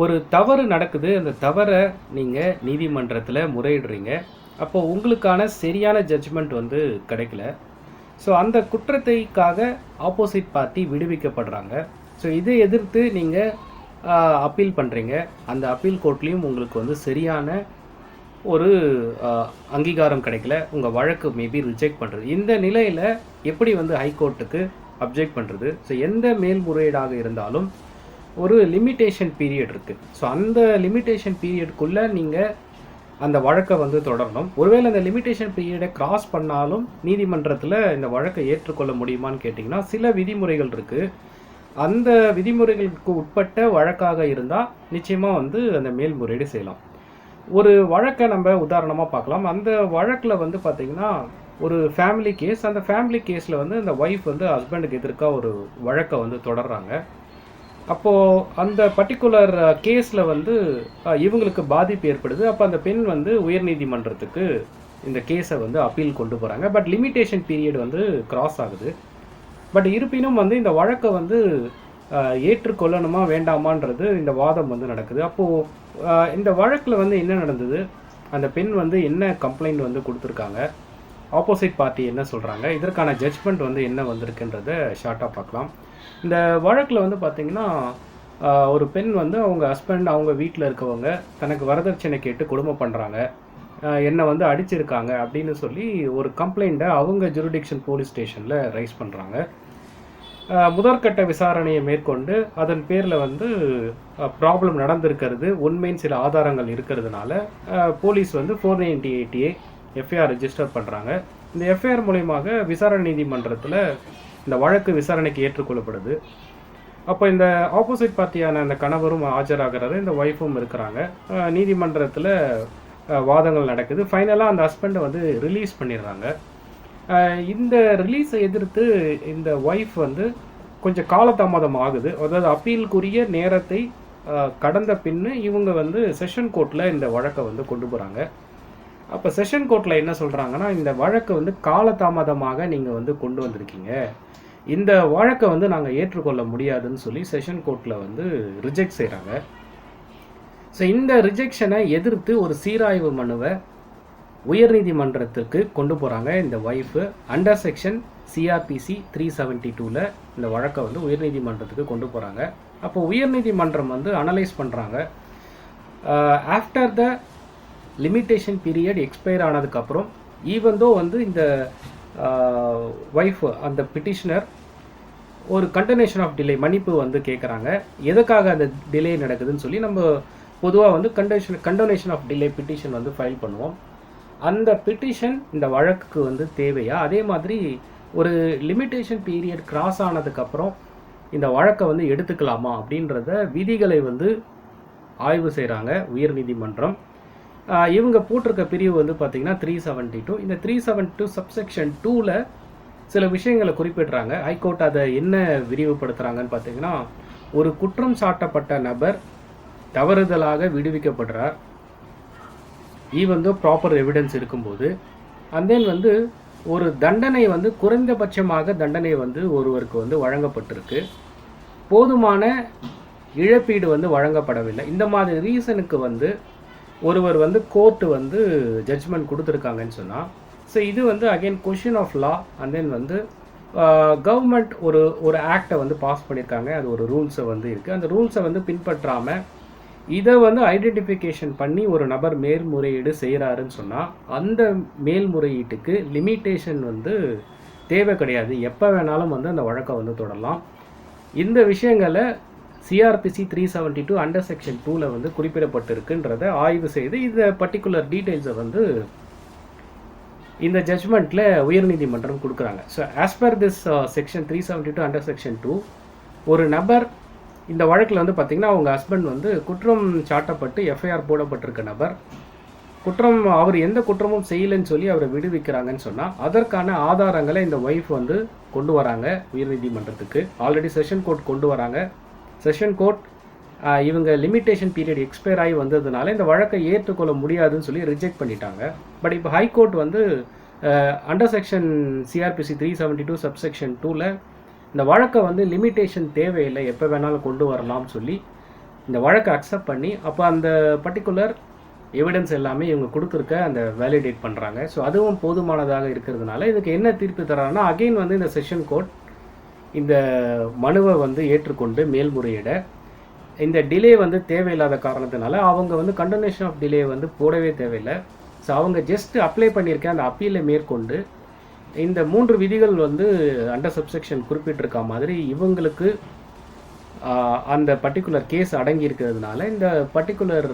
ஒரு தவறு நடக்குது அந்த தவறை நீங்கள் நீதிமன்றத்தில் முறையிடுறீங்க. அப்போ உங்களுக்கான சரியான ஜட்ஜ்மெண்ட் வந்து கிடைக்கல. ஸோ அந்த குற்றத்தைக்காக ஆப்போசிட் பார்ட்டி விடுவிக்கப்படுறாங்க. ஸோ இதை எதிர்த்து நீங்கள் அப்பீல் பண்ணுறீங்க அந்த அப்பீல் கோர்ட்லேயும் உங்களுக்கு வந்து சரியான ஒரு அங்கீகாரம் கிடைக்கல. உங்கள் வழக்கு மேபி ரிஜெக்ட் பண்ணுறது இந்த நிலையில் எப்படி வந்து ஹைகோர்ட்டுக்கு அப்ஜெக்ட் பண்ணுறது ஸோ எந்த மேல்முறையீடாக இருந்தாலும் ஒரு லிமிட்டேஷன் பீரியட் இருக்குது ஸோ அந்த லிமிட்டேஷன் பீரியடுக்குள்ளே நீங்கள் அந்த வழக்கை வந்து தொடரணும். ஒருவேளை அந்த லிமிட்டேஷன் பீரியடை கிராஸ் பண்ணாலும் நீதிமன்றத்தில் இந்த வழக்கை ஏற்றுக்கொள்ள முடியுமான்னு கேட்டிங்கன்னா சில விதிமுறைகள் இருக்குது அந்த விதிமுறைகளுக்கு உட்பட்ட வழக்காக இருந்தால் நிச்சயமாக வந்து அந்த மேல்முறையீடு செய்யலாம். ஒரு வழக்கை நம்ம உதாரணமாக பார்க்கலாம். அந்த வழக்கில் வந்து பார்த்திங்கன்னா ஒரு ஃபேமிலி கேஸ் அந்த ஃபேமிலி கேஸில் வந்து அந்த ஒய்ஃப் வந்து ஹஸ்பண்டுக்கு எதிர்க்க ஒரு வழக்கை வந்து தொடர்றாங்க. அப்போது அந்த பர்டிகுலர் uh, கேஸில் வந்து uh, இவங்களுக்கு பாதிப்பு ஏற்படுது. அப்போ அந்த பெண் வந்து உயர்நீதிமன்றத்துக்கு இந்த கேஸை வந்து அப்பீல் கொண்டு போகிறாங்க பட் லிமிட்டேஷன் பீரியட் வந்து கிராஸ் ஆகுது. பட் இருப்பினும் வந்து இந்த வழக்கை வந்து uh, ஏற்றுக்கொள்ளணுமா வேண்டாமான்றது இந்த வாதம் வந்து நடக்குது. அப்போது இந்த வழக்கில் வந்து என்ன நடந்தது? அந்த பெண் வந்து என்ன கம்ப்ளைண்ட் வந்து கொடுத்துருக்காங்க? ஆப்போசிட் பார்ட்டி என்ன சொல்கிறாங்க இதற்கான ஜட்ஜ்மெண்ட் வந்து என்ன வந்திருக்குன்றத ஷார்ட்டாக பார்க்கலாம். இந்த வழக்கில் வந்து பார்த்தீங்கன்னா ஒரு பெண் வந்து அவங்க ஹஸ்பண்ட் அவங்க வீட்டில் இருக்கவங்க தனக்கு வரதட்சணை கேட்டு குடும்பம் பண்ணுறாங்க என்னை வந்து அடிச்சிருக்காங்க அப்படின்னு சொல்லி ஒரு கம்ப்ளைண்ட்டை அவங்க ஜூரிடிக்ஷன் போலீஸ் ஸ்டேஷனில் ரைஸ் பண்ணுறாங்க முதற்கட்ட விசாரணையை மேற்கொண்டு அதன் பேரில் வந்து ப்ராப்ளம் நடந்திருக்கிறது உண்மையின் சில ஆதாரங்கள் இருக்கிறதுனால போலீஸ் வந்து ஃபோர் நைன்டி எயிட்டியை எஃப்ஐஆர் ரிஜிஸ்டர் பண்ணுறாங்க இந்த எஃப்ஐஆர் மூலயமாக விசாரணை நீதிமன்றத்தில் இந்த வழக்கு விசாரணைக்கு ஏற்றுக்கொள்ளப்படுது. அப்போ இந்த ஆப்போசிட் பார்ட்டியான அந்த கணவரும் ஆஜராகிறாரு இந்த ஒய்ஃபும் இருக்கிறாங்க. நீதிமன்றத்தில் வாதங்கள் நடக்குது. ஃபைனலாக அந்த ஹஸ்பண்டை வந்து ரிலீஸ் பண்ணிடுறாங்க. இந்த ரிலீஸை எதிர்த்து இந்த ஒய்ஃப் வந்து கொஞ்சம் காலதாமதம் ஆகுது. அதாவது அப்பீலுக்குரிய நேரத்தை கடந்த பின்னு இவங்க வந்து செஷன் கோர்ட்டில் இந்த வழக்கை வந்து கொண்டு போகிறாங்க அப்போ செஷன் கோர்ட்டில் என்ன சொல்கிறாங்கன்னா இந்த வழக்கை வந்து காலதாமதமாக நீங்கள் வந்து கொண்டு வந்திருக்கீங்க. இந்த வழக்கை வந்து நாங்கள் ஏற்றுக்கொள்ள முடியாதுன்னு சொல்லி செஷன் கோர்ட்டில் வந்து ரிஜெக்ட் செய்கிறாங்க ஸோ இந்த ரிஜெக்ஷனை எதிர்த்து ஒரு சீராய்வு மனுவை உயர்நீதிமன்றத்துக்கு கொண்டு போகிறாங்க இந்த wife under section CrPC three seventy டூவில் இந்த வழக்கை வந்து உயர்நீதிமன்றத்துக்கு கொண்டு போகிறாங்க அப்போ உயர்நீதிமன்றம் வந்து அனலைஸ் பண்ணுறாங்க after the limitation period expire ஆனதுக்கப்புறம் ஈவந்தோ வந்து இந்த ஒய்ஃப் அந்த பிட்டிஷனர் ஒரு கண்டனேஷன் ஆஃப் டிலே மன்னிப்பு வந்து கேட்குறாங்க எதுக்காக அந்த டிலே நடக்குதுன்னு சொல்லி நம்ம பொதுவாக வந்து condonation condonation of delay petition வந்து ஃபைல் பண்ணுவோம். அந்த பிட்டிஷன் இந்த வழக்குக்கு வந்து தேவையா? அதே மாதிரி ஒரு லிமிட்டேஷன் பீரியட் கிராஸ் ஆனதுக்கப்புறம் இந்த வழக்கை வந்து எடுத்துக்கலாமா அப்படின்றத விதிகளை வந்து ஆய்வு செய்கிறாங்க உயர்நீதிமன்றம். இவங்க போட்டிருக்க பிரிவு வந்து பார்த்தீங்கன்னா த்ரீ செவன்ட்டி டூ இந்த த்ரீ செவன் டூ சப்செக்ஷன் டூவில் சில விஷயங்களை குறிப்பிடுறாங்க. ஹைகோர்ட் அதை என்ன விரிவுபடுத்துகிறாங்கன்னு பார்த்தீங்கன்னா ஒரு குற்றம் சாட்டப்பட்ட நபர் தவறுதலாக விடுவிக்கப்படுறார். ஈவன் தோ ப்ராப்பர் எவிடன்ஸ் இருக்கும்போது அண்ட் தென் வந்து ஒரு தண்டனை வந்து குறைந்தபட்சமாக தண்டனை வந்து ஒருவருக்கு வந்து வழங்கப்பட்டிருக்கு. போதுமான இழப்பீடு வந்து வழங்கப்படவில்லை. இந்த மாதிரி ரீசனுக்கு வந்து ஒருவர் வந்து கோர்ட்டு வந்து ஜட்ஜ்மெண்ட் கொடுத்துருக்காங்கன்னு சொன்னால் ஸோ இது வந்து again question of law and then வந்து கவர்மெண்ட் ஒரு ஒரு ஆக்டை வந்து பாஸ் பண்ணியிருக்காங்க அது ஒரு ரூல்ஸை வந்து இருக்குது அந்த ரூல்ஸை வந்து பின்பற்றாமல் இதை வந்து ஐடென்டிஃபிகேஷன் பண்ணி ஒரு நபர் மேல்முறையீடு செய்கிறாருன்னு சொன்னால் அந்த மேல்முறையீட்டுக்கு லிமிட்டேஷன் வந்து தேவை கிடையாது. எப்போ வேணாலும் வந்து அந்த வழக்கை வந்து தொடரலாம். இந்த விஷயங்களை CrPC three seventy two under section டூவில் வந்து குறிப்பிடப்பட்டிருக்குன்றத ஆய்வு செய்து இந்த பர்டிகுலர் டீட்டெயில்ஸை வந்து இந்த ஜட்ஜ்மெண்ட்டில் உயர்நீதிமன்றம் கொடுக்குறாங்க. So as per this section three seventy two under section two ஒரு நபர் இந்த வழக்கில் வந்து பார்த்திங்கன்னா அவங்க ஹஸ்பண்ட் வந்து குற்றம் சாட்டப்பட்டு எஃப்ஐஆர் போடப்பட்டிருக்க நபர். குற்றம் அவர் எந்த குற்றமும் செய்யலைன்னு சொல்லி அவரை விடுவிக்கிறாங்கன்னு சொன்னால் அதற்கான ஆதாரங்களை இந்த ஒய்ஃப் வந்து கொண்டு வராங்க உயர்நீதிமன்றத்துக்கு. ஆல்ரெடி செஷன் கோர்ட் கொண்டு வராங்க. செஷன் கோர்ட் இவங்க லிமிட்டேஷன் பீரியட் எக்ஸ்பயர் ஆகி வந்ததுனால இந்த வழக்கை ஏற்றுக்கொள்ள முடியாதுன்னு சொல்லி ரிஜெக்ட் பண்ணிட்டாங்க. பட் இப்போ ஹைகோர்ட் வந்து under section CrPC three seventy two subsection டூவில் இந்த வழக்கை வந்து லிமிட்டேஷன் தேவையில்லை எப்போ வேணாலும் கொண்டு வரலாம்னு சொல்லி இந்த வழக்கை அக்செப்ட் பண்ணி அப்போ அந்த பர்டிகுலர் எவிடன்ஸ் எல்லாமே இவங்க கொடுத்துருக்க அந்த வேலிடேட் பண்ணுறாங்க ஸோ அதுவும் போதுமானதாக இருக்கிறதுனால இதுக்கு என்ன தீர்ப்பு தராங்கன்னா அகெயின் வந்து இந்த செஷன் கோர்ட் இந்த மனுவை வந்து ஏற்றுக்கொண்டு மேல்முறையிட. இந்த டிலே வந்து தேவையில்லாத காரணத்தினால அவங்க வந்து கண்டனேஷன் ஆஃப் டிலே வந்து போடவே தேவையில்லை. ஸோ அவங்க ஜஸ்ட் அப்ளை பண்ணியிருக்க அந்த அப்பீலை மேற்கொண்டு இந்த மூன்று விதிகள் வந்து அண்டர் சப்செக்ஷன் குறிப்பிட்டிருக்க மாதிரி இவங்களுக்கு அந்த பர்டிகுலர் கேஸ் அடங்கி இருக்கிறதுனால இந்த பர்டிகுலர்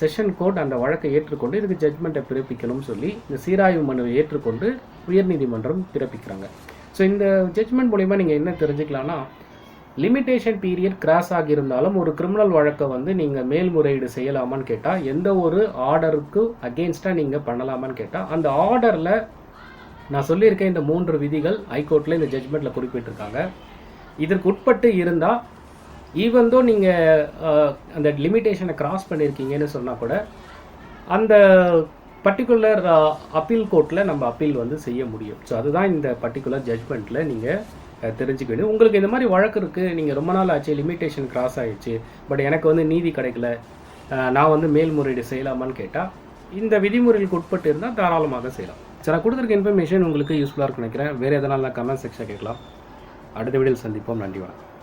செஷன் கோர்ட் அந்த வழக்கை ஏற்றுக்கொண்டு இதுக்கு ஜட்மெண்ட்டை பிறப்பிக்கணும்னு சொல்லி இந்த சீராய்வு மனுவை ஏற்றுக்கொண்டு உயர்நீதிமன்றம் பிறப்பிக்கிறாங்க. ஸோ இந்த ஜட்மெண்ட் மூலிமா நீங்கள் என்ன தெரிஞ்சுக்கலாம்னா லிமிட்டேஷன் பீரியட் கிராஸ் ஆகியிருந்தாலும் ஒரு கிரிமினல் வழக்கை வந்து நீங்கள் மேல்முறையீடு செய்யலாமான்னு கேட்டால் எந்த ஒரு ஆர்டருக்கு அகெயின்ஸ்டாக நீங்கள் பண்ணலாமான்னு கேட்டால் அந்த ஆர்டரில் நான் சொல்லியிருக்கேன் இந்த மூன்று விதிகள் ஹைகோர்ட்டில் இந்த ஜட்மெண்ட்டில் குறிப்பிட்டிருக்காங்க. இதற்கு உட்பட்டு இருந்தால் ஈவன் தோ நீங்கள் அந்த லிமிட்டேஷனை கிராஸ் பண்ணியிருக்கீங்கன்னு சொன்னால் கூட அந்த பர்டிகுலர் அப்பீல் கோர்ட்டில் நம்ம அப்பீல் வந்து செய்ய முடியும். ஸோ அதுதான் இந்த பர்டிகுலர் ஜட்மெண்ட்டில் நீங்கள் தெரிஞ்சுக்க வேண்டியது உங்களுக்கு இந்த மாதிரி வழக்கு இருக்குது நீங்கள் ரொம்ப நாள் ஆச்சு லிமிட்டேஷன் கிராஸ் ஆகிடுச்சு பட் எனக்கு வந்து நீதி கிடைக்கல நான் வந்து மேல்முறையீடு செய்யலாமான்னு கேட்டால் இந்த விதிமுறைகளுக்கு உட்பட்டு இருந்தால் தாராளமாக செய்யலாம். சரி நான் கொடுத்துருக்க இன்ஃபர்மேஷன் உங்களுக்கு யூஸ்ஃபுல்லாக இருக்குன்னு நினைக்கிறேன். வேறு எதனால் கமெண்ட் செக்ஷன் கேட்கலாம். அடுத்த வீடியோவில் சந்திப்போம். நன்றி வணக்கம்.